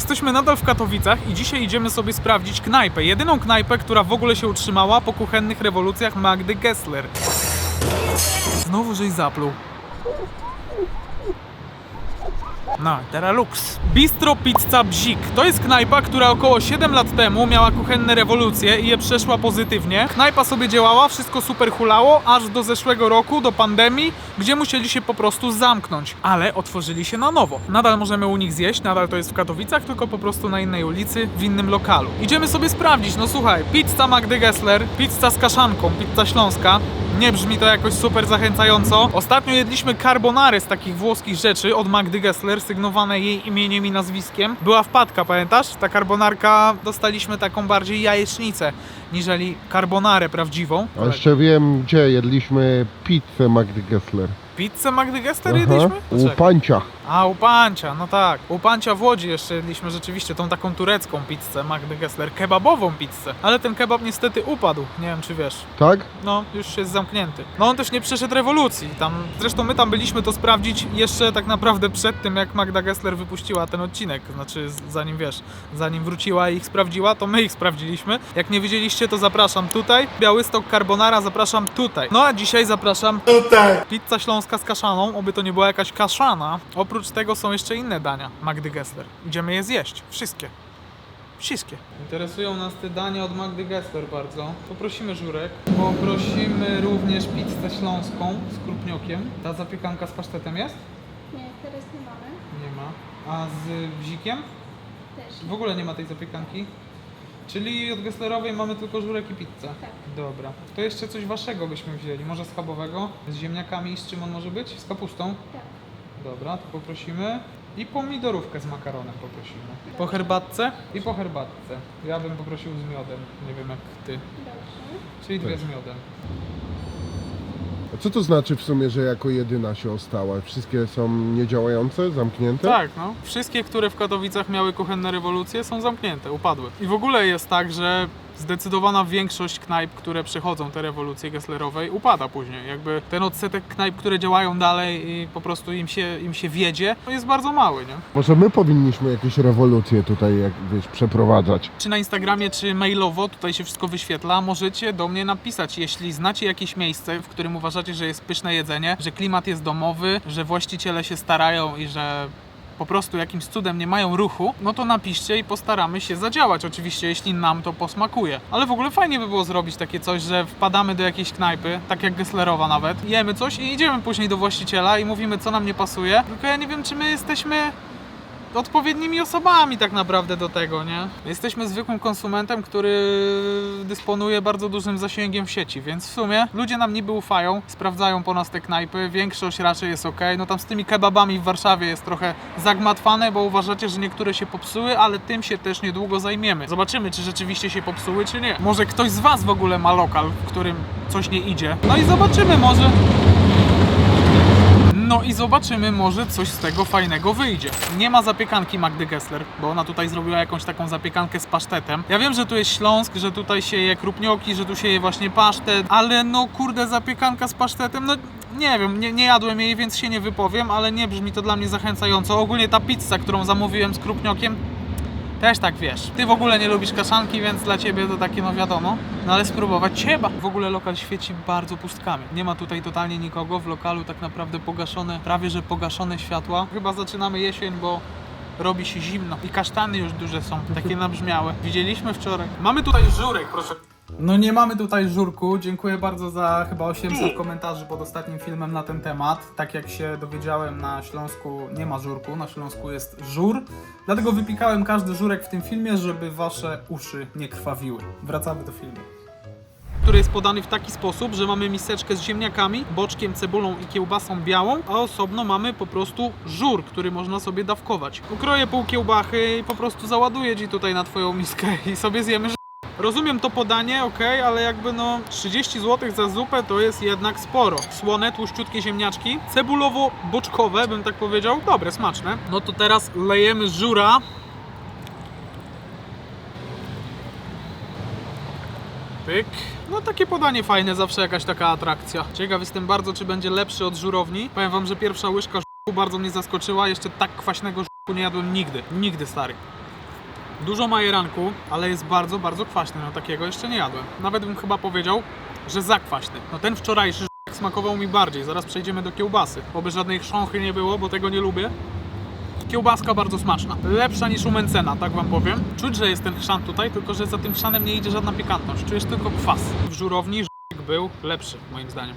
jesteśmy nadal w Katowicach i dzisiaj idziemy sobie sprawdzić knajpę. Jedyną knajpę, która w ogóle się utrzymała po kuchennych rewolucjach Magdy Gessler. Znowu żeś zapluł. No, teraz lux. Bistro Pizza Bzik. To jest knajpa, która około 7 lat temu miała kuchenne rewolucje i je przeszła pozytywnie. Knajpa sobie działała, wszystko super hulało, aż do zeszłego roku, do pandemii, gdzie musieli się po prostu zamknąć. Ale otworzyli się na nowo. Nadal możemy u nich zjeść, nadal to jest w Katowicach, tylko po prostu na innej ulicy, w innym lokalu. Idziemy sobie sprawdzić, no słuchaj, pizza Magdy Gessler, pizza z kaszanką, pizza śląska. Nie brzmi to jakoś super zachęcająco. Ostatnio jedliśmy carbonary z takich włoskich rzeczy od Magdy Gessler, sygnowane jej imieniem i nazwiskiem. Była wpadka, pamiętasz? Ta carbonarka, dostaliśmy taką bardziej jajecznicę, niżeli carbonarę prawdziwą. A jeszcze wiem, gdzie jedliśmy pizzę Magdy Gessler. Pizzę Magdy Gessler Aha, jedliśmy? u Czekaj. Pancia. A, u Pancia, no tak. U Pancia w Łodzi jeszcze jedliśmy rzeczywiście tą taką turecką pizzę Magdy Gessler, kebabową pizzę. Ale ten kebab niestety upadł, nie wiem czy wiesz. Tak? No, już jest zamknięty. No on też nie przeszedł rewolucji. Tam, zresztą my tam byliśmy to sprawdzić jeszcze tak naprawdę przed tym, jak Magda Gessler wypuściła ten odcinek. Znaczy, z- zanim wiesz, zanim wróciła i ich sprawdziła, to my ich sprawdziliśmy. Jak nie widzieliście, to zapraszam tutaj. Białystok Carbonara zapraszam tutaj. No a dzisiaj zapraszam tutaj. Pizza śląska z kaszaną, oby to nie była jakaś kaszana. Oprócz tego są jeszcze inne dania Magdy Gessler. Idziemy je zjeść. Wszystkie. Wszystkie. Interesują nas te dania od Magdy Gessler bardzo. Poprosimy żurek. Poprosimy również pizzę śląską z krupniokiem. Ta zapiekanka z pasztetem jest? Nie, teraz nie mamy. Nie ma. A z bzikiem? Też. W ogóle nie ma tej zapiekanki. Czyli od Gesslerowej mamy tylko żurek i pizzę. Tak. Dobra. To jeszcze coś waszego byśmy wzięli. Może schabowego? Z ziemniakami i z czym on może być? Z kapustą? Tak. Dobra, to poprosimy. I pomidorówkę z makaronem poprosimy. Po herbatce? I po herbatce. Ja bym poprosił z miodem. Nie wiem jak ty. Dobrze. Czyli dwie Też. z miodem. Co to znaczy w sumie, że jako jedyna się ostała? Wszystkie są niedziałające, zamknięte? Tak, no. Wszystkie, które w Katowicach miały kuchenne rewolucje są zamknięte, upadły. I w ogóle jest tak, że zdecydowana większość knajp, które przechodzą te rewolucje Gesslerowej, upada później. Jakby ten odsetek knajp, które działają dalej i po prostu im się, im się wiedzie, to jest bardzo mały, nie? Może my powinniśmy jakieś rewolucje tutaj, jak wiesz, przeprowadzać. Czy na Instagramie, czy mailowo, tutaj się wszystko wyświetla, możecie do mnie napisać, jeśli znacie jakieś miejsce, w którym uważacie, że jest pyszne jedzenie, że klimat jest domowy, że właściciele się starają i że po prostu jakimś cudem nie mają ruchu, no to napiszcie i postaramy się zadziałać. Oczywiście, jeśli nam to posmakuje. Ale w ogóle fajnie by było zrobić takie coś, że wpadamy do jakiejś knajpy, tak jak Gesslerowa nawet, jemy coś i idziemy później do właściciela i mówimy, co nam nie pasuje. Tylko ja nie wiem, czy my jesteśmy odpowiednimi osobami tak naprawdę do tego, nie? Jesteśmy zwykłym konsumentem, który dysponuje bardzo dużym zasięgiem w sieci, więc w sumie ludzie nam niby ufają, sprawdzają po nas te knajpy, większość raczej jest ok. No tam z tymi kebabami w Warszawie jest trochę zagmatwane, bo uważacie, że niektóre się popsuły, ale tym się też niedługo zajmiemy. Zobaczymy, czy rzeczywiście się popsuły, czy nie. Może ktoś z Was w ogóle ma lokal, w którym coś nie idzie. No i zobaczymy, może no i zobaczymy, może coś z tego fajnego wyjdzie. Nie ma zapiekanki Magdy Gessler, bo ona tutaj zrobiła jakąś taką zapiekankę z pasztetem. Ja wiem, że tu jest Śląsk, że tutaj się je krupnioki, że tu się je właśnie pasztet, ale no kurde, zapiekanka z pasztetem, no nie wiem, nie, nie jadłem jej, więc się nie wypowiem, ale nie brzmi to dla mnie zachęcająco. Ogólnie ta pizza, którą zamówiłem z krupniokiem, też tak wiesz. Ty w ogóle nie lubisz kaszanki, więc dla ciebie to takie no wiadomo. No ale spróbować trzeba. W ogóle lokal świeci bardzo pustkami. Nie ma tutaj totalnie nikogo. W lokalu tak naprawdę pogaszone, prawie że pogaszone światła. Chyba zaczynamy jesień, bo robi się zimno. I kasztany już duże są, takie nabrzmiałe. Widzieliśmy wczoraj. Mamy tutaj żurek, proszę. No nie mamy tutaj żurku. Dziękuję bardzo za chyba 800 komentarzy pod ostatnim filmem na ten temat. Tak jak się dowiedziałem, na Śląsku nie ma żurku, na Śląsku jest żur. Dlatego wypikałem każdy żurek w tym filmie, żeby wasze uszy nie krwawiły. Wracamy do filmu. Który jest podany w taki sposób, że mamy miseczkę z ziemniakami, boczkiem, cebulą i kiełbasą białą, a osobno mamy po prostu żur, który można sobie dawkować. Ukroję pół kiełbachy i po prostu załaduję ci tutaj na twoją miskę i sobie zjemy. Rozumiem to podanie, ok, ale jakby no 30 zł za zupę to jest jednak sporo. Słone, tłuszczutkie ziemniaczki, cebulowo-boczkowe bym tak powiedział, dobre, smaczne. No to teraz lejemy żura. Pyk. No takie podanie fajne, zawsze jakaś taka atrakcja. Ciekaw jestem bardzo, czy będzie lepszy od żurowni. Powiem wam, że pierwsza łyżka żurku bardzo mnie zaskoczyła. Jeszcze tak kwaśnego żurku nie jadłem nigdy. Nigdy, stary. Dużo majeranku, ale jest bardzo, bardzo kwaśny. No takiego jeszcze nie jadłem. Nawet bym chyba powiedział, że zakwaśny. No ten wczorajszy smakował mi bardziej. Zaraz przejdziemy do kiełbasy. Oby żadnej chrząchy nie było, bo tego nie lubię. Kiełbaska bardzo smaczna. Lepsza niż u Mencena, tak wam powiem. Czuć, że jest ten chrzan tutaj, tylko że za tym chrzanem nie idzie żadna pikantność. Czujesz tylko kwas. W żurowni był lepszy, moim zdaniem.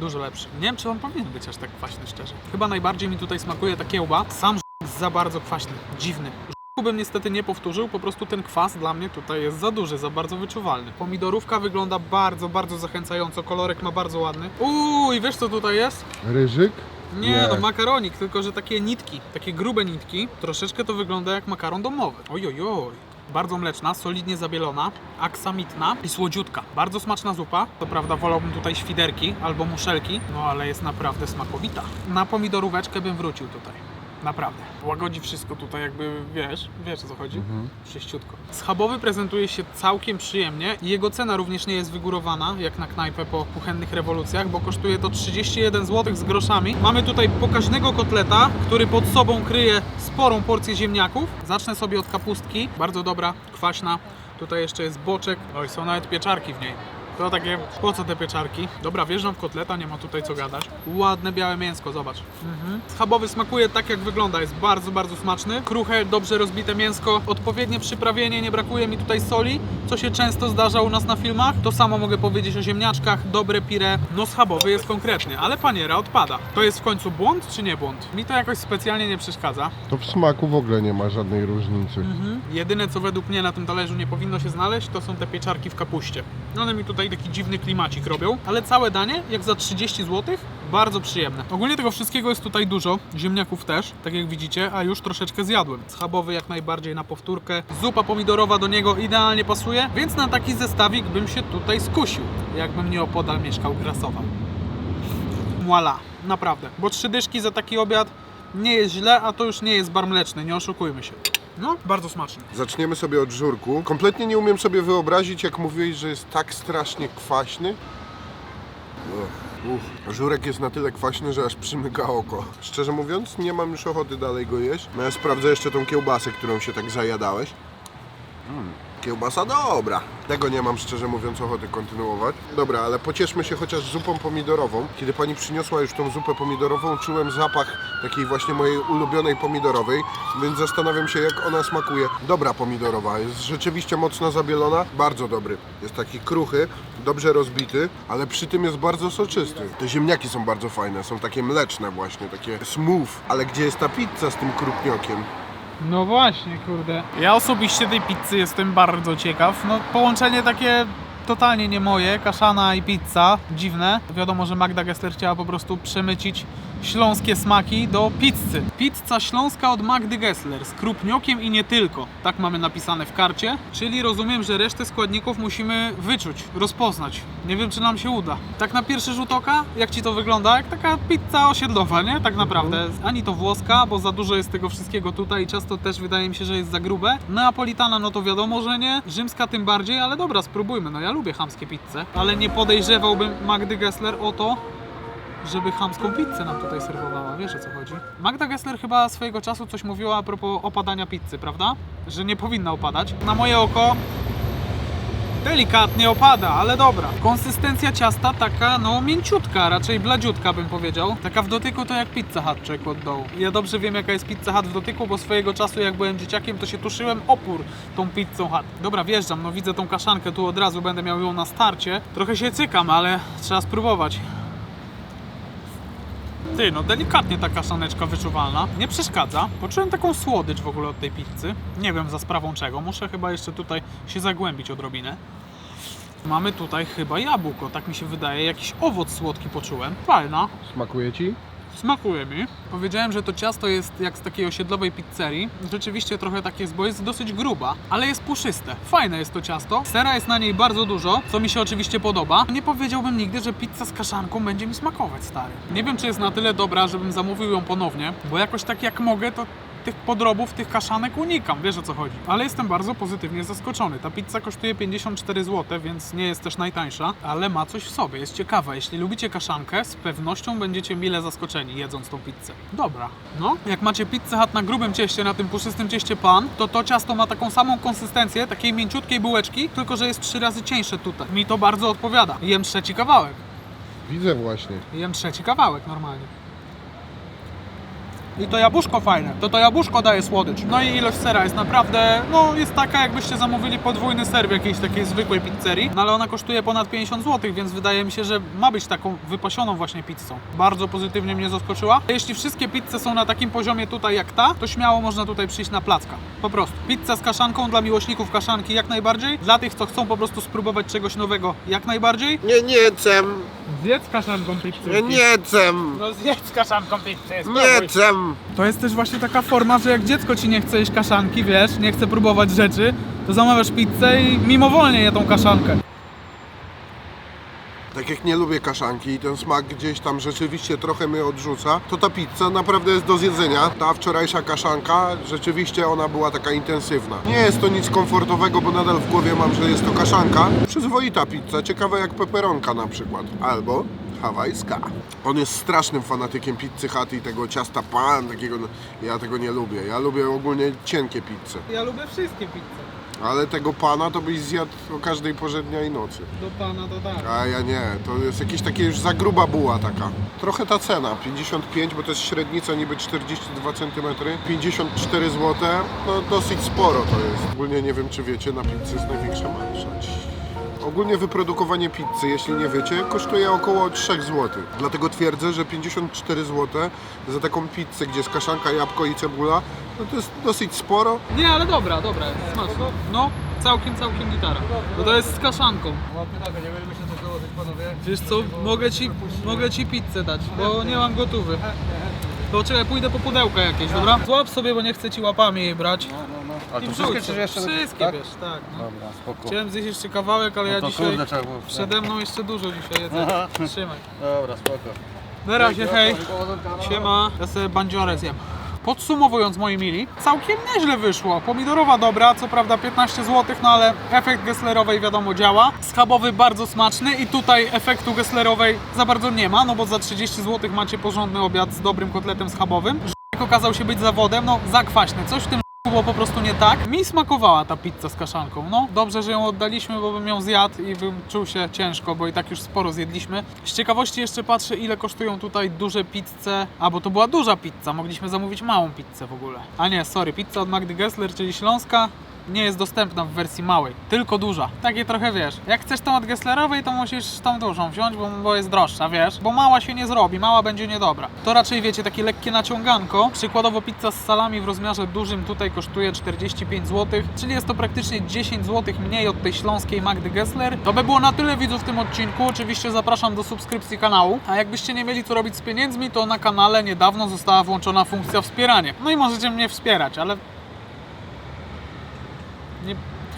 Dużo lepszy. Nie wiem, czy on powinien być aż tak kwaśny, szczerze. Chyba najbardziej mi tutaj smakuje ta kiełba. Sam za bardzo kwaśny, dziwny. Bym niestety nie powtórzył, po prostu ten kwas dla mnie tutaj jest za duży, za bardzo wyczuwalny. Pomidorówka wygląda bardzo, bardzo zachęcająco, kolorek ma bardzo ładny. Uuu, i wiesz co tutaj jest? Ryżyk? Nie, Nie. no makaronik, tylko że takie nitki, takie grube nitki. Troszeczkę to wygląda jak makaron domowy. Oj, oj, oj. Bardzo mleczna, solidnie zabielona, aksamitna i słodziutka. Bardzo smaczna zupa. To prawda, wolałbym tutaj świderki albo muszelki, no ale jest naprawdę smakowita. Na pomidoróweczkę bym wrócił tutaj. Naprawdę. Łagodzi wszystko tutaj jakby, wiesz, wiesz o co chodzi? Czyściutko. Schabowy prezentuje się całkiem przyjemnie i jego cena również nie jest wygórowana, jak na knajpę po kuchennych rewolucjach, bo kosztuje to 31 zł z groszami. Mamy tutaj pokaźnego kotleta, który pod sobą kryje sporą porcję ziemniaków. Zacznę sobie od kapustki, bardzo dobra, kwaśna. Tutaj jeszcze jest boczek, no i są nawet pieczarki w niej. To takie, po co te pieczarki? Dobra, wjeżdżam w kotleta, nie ma tutaj co gadać. Ładne białe mięsko, zobacz. Mhm. Schabowy smakuje tak jak wygląda, jest bardzo, bardzo smaczny. Kruche, dobrze rozbite mięsko, odpowiednie przyprawienie, nie brakuje mi tutaj soli, co się często zdarza u nas na filmach. To samo mogę powiedzieć o ziemniaczkach, dobre pire. No schabowy jest konkretny, ale paniera odpada. To jest w końcu błąd czy nie błąd? Mi to jakoś specjalnie nie przeszkadza. To w smaku w ogóle nie ma żadnej różnicy. Mhm. Jedyne co według mnie na tym talerzu nie powinno się znaleźć, to są te pieczarki w kapuście. One mi tutaj taki dziwny klimacik robią, ale całe danie, jak za 30 zł, bardzo przyjemne. Ogólnie tego wszystkiego jest tutaj dużo, ziemniaków też, tak jak widzicie, a już troszeczkę zjadłem. Schabowy jak najbardziej na powtórkę, zupa pomidorowa do niego idealnie pasuje, więc na taki zestawik bym się tutaj skusił, jakbym nie opodal mieszkał, grasował. Voila, naprawdę, bo trzy dyszki za taki obiad nie jest źle, a to już nie jest bar mleczny, nie oszukujmy się. No, bardzo smaczny. Zaczniemy sobie od żurku. Kompletnie nie umiem sobie wyobrazić, jak mówiłeś, że jest tak strasznie kwaśny. Uch, uch. Żurek jest na tyle kwaśny, że aż przymyka oko. Szczerze mówiąc, nie mam już ochoty dalej go jeść. No ja sprawdzę jeszcze tą kiełbasę, którą się tak zajadałeś. Mm, kiełbasa dobra. Tego nie mam szczerze mówiąc ochoty kontynuować. Dobra, ale pocieszmy się chociaż zupą pomidorową. Kiedy pani przyniosła już tą zupę pomidorową, czułem zapach takiej właśnie mojej ulubionej pomidorowej, więc zastanawiam się jak ona smakuje. Dobra pomidorowa, jest rzeczywiście mocno zabielona, bardzo dobry. Jest taki kruchy, dobrze rozbity, ale przy tym jest bardzo soczysty. Te ziemniaki są bardzo fajne, są takie mleczne właśnie, takie smooth. Ale gdzie jest ta pizza z tym krupniokiem? No właśnie, kurde. Ja osobiście tej pizzy jestem bardzo ciekaw. No połączenie takie totalnie nie moje, kaszana i pizza, dziwne. Wiadomo, że Magda Gessler chciała po prostu przemycić śląskie smaki do pizzy. Pizza śląska od Magdy Gessler z krupniokiem i nie tylko. Tak mamy napisane w karcie. Czyli rozumiem, że resztę składników musimy wyczuć, rozpoznać. Nie wiem, czy nam się uda. Tak na pierwszy rzut oka, jak ci to wygląda? Jak taka pizza osiedlowa, nie? Tak naprawdę. Ani to włoska, bo za dużo jest tego wszystkiego tutaj i często też wydaje mi się, że jest za grube. Neapolitana, no to wiadomo, że nie. Rzymska tym bardziej, ale dobra, spróbujmy. No ja lubię chamskie pizze, ale nie podejrzewałbym Magdy Gessler o to, żeby chamską pizzę nam tutaj serwowała, wiesz o co chodzi? Magda Gessler chyba swojego czasu coś mówiła a propos opadania pizzy, prawda? Że nie powinna opadać. Na moje oko delikatnie opada, ale dobra. Konsystencja ciasta taka, no mięciutka, raczej bladziutka bym powiedział. Taka w dotyku to jak pizza hut czek od dołu. Ja dobrze wiem jaka jest pizza hut w dotyku, bo swojego czasu jak byłem dzieciakiem to się tuszyłem opór tą pizzą hut. Dobra, wjeżdżam, no widzę tą kaszankę tu od razu, będę miał ją na starcie. Trochę się cykam, ale trzeba spróbować. Ty, no delikatnie ta kaszaneczka wyczuwalna. Nie przeszkadza. Poczułem taką słodycz w ogóle od tej pizzy. Nie wiem za sprawą czego. Muszę chyba jeszcze tutaj się zagłębić odrobinę. Mamy tutaj chyba jabłko, tak mi się wydaje. Jakiś owoc słodki poczułem. Fajna. Smakuje ci? Smakuje mi. Powiedziałem, że to ciasto jest jak z takiej osiedlowej pizzerii. Rzeczywiście trochę tak jest, bo jest dosyć gruba, ale jest puszyste. Fajne jest to ciasto. Sera jest na niej bardzo dużo, co mi się oczywiście podoba. Nie powiedziałbym nigdy, że pizza z kaszanką będzie mi smakować, stary. Nie wiem, czy jest na tyle dobra, żebym zamówił ją ponownie, bo jakoś tak jak mogę, to tych podrobów, tych kaszanek unikam, wiesz o co chodzi. Ale jestem bardzo pozytywnie zaskoczony. Ta pizza kosztuje 54 zł, więc nie jest też najtańsza, ale ma coś w sobie, jest ciekawa. Jeśli lubicie kaszankę, z pewnością będziecie mile zaskoczeni jedząc tą pizzę. Dobra. No, jak macie pizzę chat na grubym cieście, na tym puszystym cieście pan, to to ciasto ma taką samą konsystencję, takiej mięciutkiej bułeczki, tylko że jest trzy razy cieńsze tutaj. Mi to bardzo odpowiada. Jem trzeci kawałek. Widzę właśnie. Jem trzeci kawałek normalnie. I to jabłuszko fajne. To to jabłuszko daje słodycz. No i ilość sera jest naprawdę, no jest taka jakbyście zamówili podwójny ser w jakiejś takiej zwykłej pizzerii. No ale ona kosztuje ponad 50 zł, więc wydaje mi się, że ma być taką wypasioną właśnie pizzą. Bardzo pozytywnie mnie zaskoczyła. Jeśli wszystkie pizze są na takim poziomie tutaj jak ta, to śmiało można tutaj przyjść na placka. Po prostu. Pizza z kaszanką dla miłośników kaszanki jak najbardziej. Dla tych, co chcą po prostu spróbować czegoś nowego jak najbardziej. Nie, nie cem, Zjedz kaszanką pizzę. nie, nie cem, No zjedz kaszanką pizzę, nie cem. To jest też właśnie taka forma, że jak dziecko ci nie chce jeść kaszanki, wiesz, nie chce próbować rzeczy, to zamawiasz pizzę i mimowolnie je tą kaszankę. Tak jak nie lubię kaszanki i ten smak gdzieś tam rzeczywiście trochę mnie odrzuca, to ta pizza naprawdę jest do zjedzenia. Ta wczorajsza kaszanka, rzeczywiście ona była taka intensywna. Nie jest to nic komfortowego, bo nadal w głowie mam, że jest to kaszanka. Przyzwoita pizza, ciekawa jak peperonka na przykład. Albo hawajska. On jest strasznym fanatykiem pizzy Hut i tego ciasta pan, takiego, no, ja tego nie lubię. Ja lubię ogólnie cienkie pizze. Ja lubię wszystkie pizze. Ale tego pana to byś zjadł o każdej porze dnia i nocy. Do pana to tak. A ja nie, to jest jakieś takie już za gruba buła taka. Trochę ta cena, 55, bo to jest średnica niby 42 cm, 54 zł, no dosyć sporo to jest. Ogólnie nie wiem czy wiecie, na pizzy jest największa marsza. Ogólnie wyprodukowanie pizzy, jeśli nie wiecie, kosztuje około 3 zł. Dlatego twierdzę, że 54 zł za taką pizzę, gdzie jest kaszanka, jabłko i cebula, no to jest dosyć sporo. Nie, ale dobra, dobra, smaczna. No, całkiem, całkiem gitara. Bo to jest z kaszanką. Mam pytanie, nie będziemy się panowie? Wiesz co, mogę ci, mogę ci pizzę dać, bo nie mam gotówy. To czekaj, pójdę po pudełka jakieś, dobra? Złap sobie, bo nie chcę ci łapami jej brać. I to wrzuć wszystkie czy jeszcze? Wszystkie, tak? wiesz, tak. No. Dobra, spoko. Chciałem zjeść jeszcze kawałek, ale No ja to dzisiaj... kurde, trzeba było- Przede mną jeszcze dużo dzisiaj. Trzymaj. Dobra, spoko. Na razie, hej. No. Siema. Ja sobie bandziorę zjem. Podsumowując moi mili, całkiem nieźle wyszło. Pomidorowa dobra, co prawda 15 zł, no ale efekt Gesslerowej wiadomo działa. Schabowy bardzo smaczny i tutaj efektu Gesslerowej za bardzo nie ma, no bo za 30 zł macie porządny obiad z dobrym kotletem schabowym. Żek okazał się być zawodem, no zakwaśny, coś w tym było po prostu nie tak. Mi smakowała ta pizza z kaszanką. No, dobrze, że ją oddaliśmy, bo bym ją zjadł i bym czuł się ciężko, bo i tak już sporo zjedliśmy. Z ciekawości jeszcze patrzę, ile kosztują tutaj duże pizze. A, bo to była duża pizza, mogliśmy zamówić małą pizzę w ogóle. A nie, sorry, pizza od Magdy Gessler, czyli Śląska, nie jest dostępna w wersji małej, tylko duża. Takie trochę wiesz. Jak chcesz tą od Gesslerowej, to musisz tą dużą wziąć, bo, bo jest droższa, wiesz. Bo mała się nie zrobi, mała będzie niedobra. To raczej wiecie, takie lekkie naciąganko. Przykładowo pizza z salami w rozmiarze dużym tutaj kosztuje 45 zł, czyli jest to praktycznie 10 zł mniej od tej śląskiej Magdy Gessler. To by było na tyle widzów w tym odcinku. Oczywiście zapraszam do subskrypcji kanału. A jakbyście nie mieli co robić z pieniędzmi, to na kanale niedawno została włączona funkcja wspieranie. No i możecie mnie wspierać, ale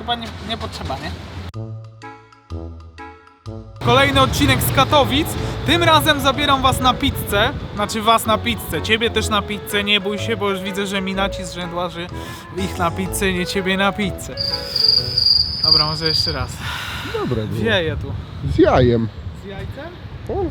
chyba nie, nie potrzeba, nie? Kolejny odcinek z Katowic. Tym razem zabieram was na pizzę. Znaczy was na pizzę. Ciebie też na pizzę. Nie bój się, bo już widzę, że minaci z rzędła, że ich na pizzę, nie ciebie na pizzę. Dobra, może jeszcze raz. Dobre Wieje tu. Z jajem. Z jajcem? O,